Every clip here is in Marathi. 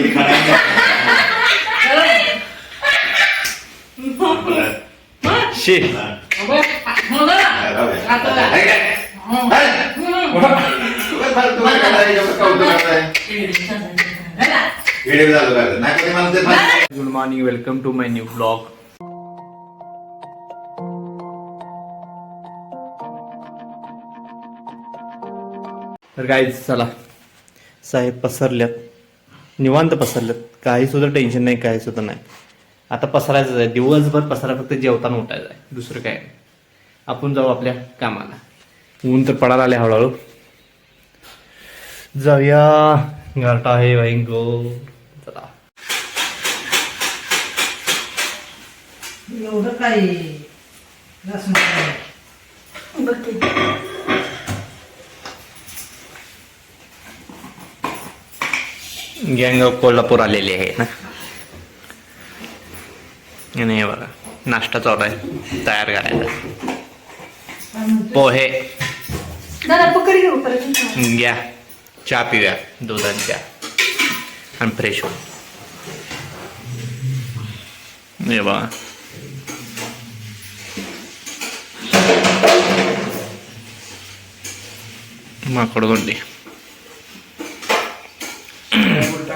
दिली खाणार शे good morning welcome to my new blog तर काय चला. साहेब पसरल्यात निवांत पसरल्यात काही सुद्धा टेन्शन नाही काही सुद्धा नाही. आता पसरायचं आहे. दिवसभर पसरा फक्त जेवताना उठायचं आहे. दुसरं काय नाही. आपण जाऊ आपल्या कामाला. ऊन तर पडायला आले हळूहळू. जाऊया. गारटा आहे भाईंगो चला. एवढं काय लसूण गँग ऑफ कोल्हापूर आलेली आहे ना? आणि हे बघा नाश्ता चालू आहे तयार करायचा म्हणते? पोहे घ्या चहा पिऊया दुधात घ्या. आणि फ्रेश हो हे बघा. माकडगोंडी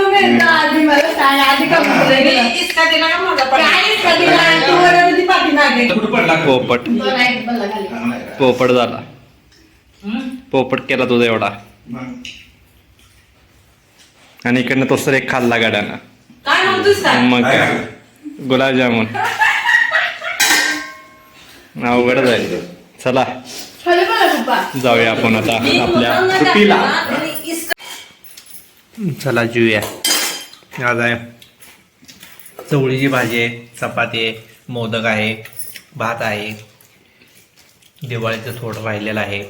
आधी मला सांग आधी का बोलले गेला? इसका दिला का माझा काय कधी नाही, तू वरती ती पाठीमागे. पोपट. पोपट झाला. पोपट केला तुझा एवढा. आणि इकडनं तो सर एक खाल्ला गाड्यानं. काय म्हणतोस काय मग काय? गुलाबजामुन. अवघड जाईल चला. जाऊया आपण आता आपल्या सुट्टीला. चला जेऊया. आज आहे. चवळीची भाजी आहे चपाती आहे मोदक आहे भात आहे. दिवाळीचं थोडं राहिलेलं आहे.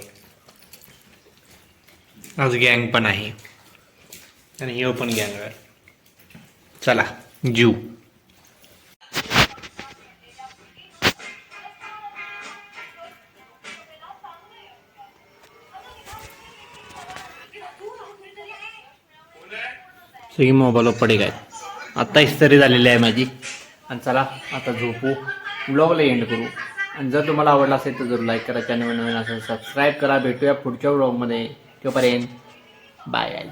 आज गँग पण आहे. आणि हे पण गँग चला जीव सगळी मोबाईलवर पडे काय आत्ता इस्तरी झालेली आहे माझी. आणि चला आता झोपू. ब्लॉगला एंड करू. आणि जर तुम्हाला आवडला असेल तर जरूर लाईक करा चॅनल नवीन असेल सबस्क्राईब करा. भेटूया पुढच्या ब्लॉगमध्ये तोपर्यंत बाय